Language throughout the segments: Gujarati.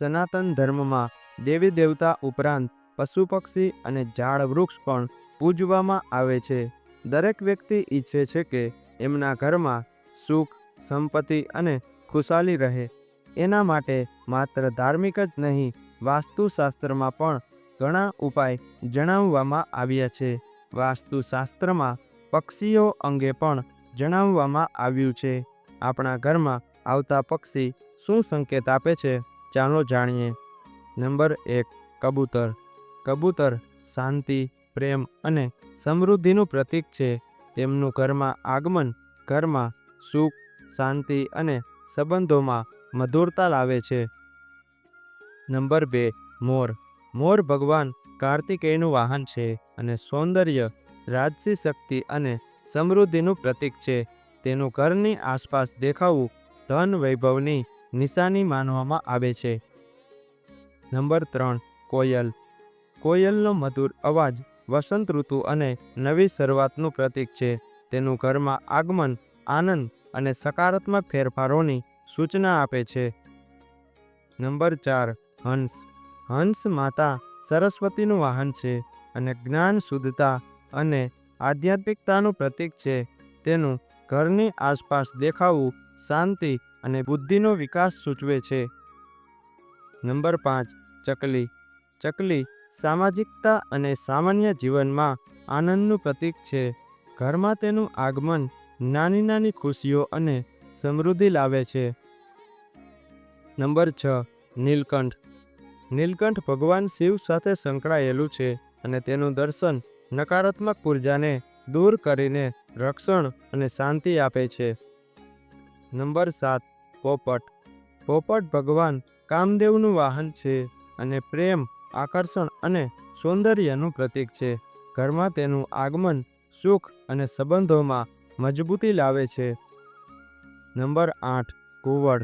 સનાતન ધર્મમાં દેવી દેવતા ઉપરાંત પશુ પક્ષી અને ઝાડ વૃક્ષ પણ પૂજવામાં આવે છે. દરેક વ્યક્તિ ઈચ્છે છે કે એમના ઘરમાં સુખ, સંપત્તિ અને ખુશાલી રહે. એના માટે માત્ર ધાર્મિક જ નહીં, વાસ્તુશાસ્ત્રમાં પણ ઘણા ઉપાય જણાવવામાં આવ્યા છે. વાસ્તુશાસ્ત્રમાં પક્ષીઓ અંગે પણ જણાવવામાં આવ્યું છે. આપણા ઘરમાં આવતા પક્ષી શું સંકેત આપે છે? ચાલો જાણીએ. નંબર એક, કબૂતર. કબૂતર શાંતિ, પ્રેમ અને સમૃદ્ધિનું પ્રતીક છે. તેમનું ઘરમાં આગમન, ઘરમાં સુખ, શાંતિ અને સંબંધોમાં મધુરતા લાવે છે. નંબર બે, મોર. મોર ભગવાન કાર્તિકેયનું વાહન છે અને સૌંદર્ય, રાજસી શક્તિ અને સમૃદ્ધિનું પ્રતીક છે. તેનું ઘરની આસપાસ દેખાવું ધન વૈભવની નિશાની માનવામાં આવે છે. નંબર ત્રણ, કોયલ. કોયલનો મધુર અવાજ વસંત ઋતુ અને નવી શરૂઆતનું પ્રતીક છે. તેનું ઘરમાં આગમન, આનંદ અને સકારાત્મક ફેરફારોની સૂચના આપે છે. નંબર ચાર, હંસ. હંસ માતા સરસ્વતીનું વાહન છે અને જ્ઞાન, શુદ્ધતા અને આધ્યાત્મિકતાનું પ્રતીક છે. તેનું ઘરની આસપાસ દેખાવું શાંતિ અને બુદ્ધિનો વિકાસ સૂચવે છે. નંબર પાંચ, ચકલી. ચકલી સામાજિકતા અને સામાન્ય જીવનમાં આનંદનું પ્રતીક છે. ઘરમાં તેનું આગમન નાની નાની ખુશીઓ અને સમૃદ્ધિ લાવે છે. નંબર છ, નીલકંઠ. નીલકંઠ ભગવાન શિવ સાથે સંકળાયેલું છે અને તેનું દર્શન નકારાત્મક ઉર્જાને દૂર કરીને રક્ષણ અને શાંતિ આપે છે. નંબર સાત, પોપટ. પોપટ ભગવાન કામદેવનું વાહન છે અને પ્રેમ, આકર્ષણ અને સૌંદર્યનું પ્રતીક છે. ઘરમાં તેનું આગમન સુખ અને સંબંધોમાં મજબૂતી લાવે છે. નંબર આઠ ઘુવડ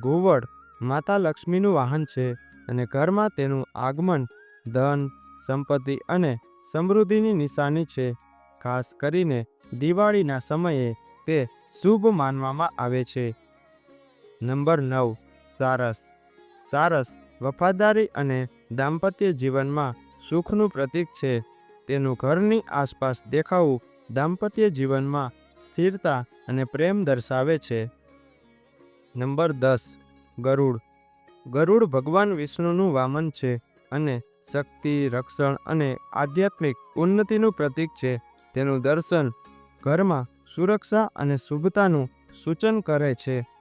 ઘુવડ માતા લક્ષ્મીનું વાહન છે અને ઘરમાં તેનું આગમન ધન, સંપત્તિ અને સમૃદ્ધિની નિશાની છે. ખાસ કરીને દિવાળીના સમયે તે શુભ માનવામાં આવે છે. નંબર નવ, સારસ. સારસ વફાદારી અને દાંપત્ય જીવનમાં સુખનું પ્રતીક છે. તેનું ઘરની આસપાસ દેખાવું દાંપત્ય જીવનમાં સ્થિરતા અને પ્રેમ દર્શાવે છે. નંબર દસ, ગરુડ. ગરુડ ભગવાન વિષ્ણુનું વામન છે અને શક્તિ, રક્ષણ અને આધ્યાત્મિક ઉન્નતિનું પ્રતીક છે. તેનું દર્શન ઘરમાં સુરક્ષા અને શુભતાનું સૂચન કરે છે.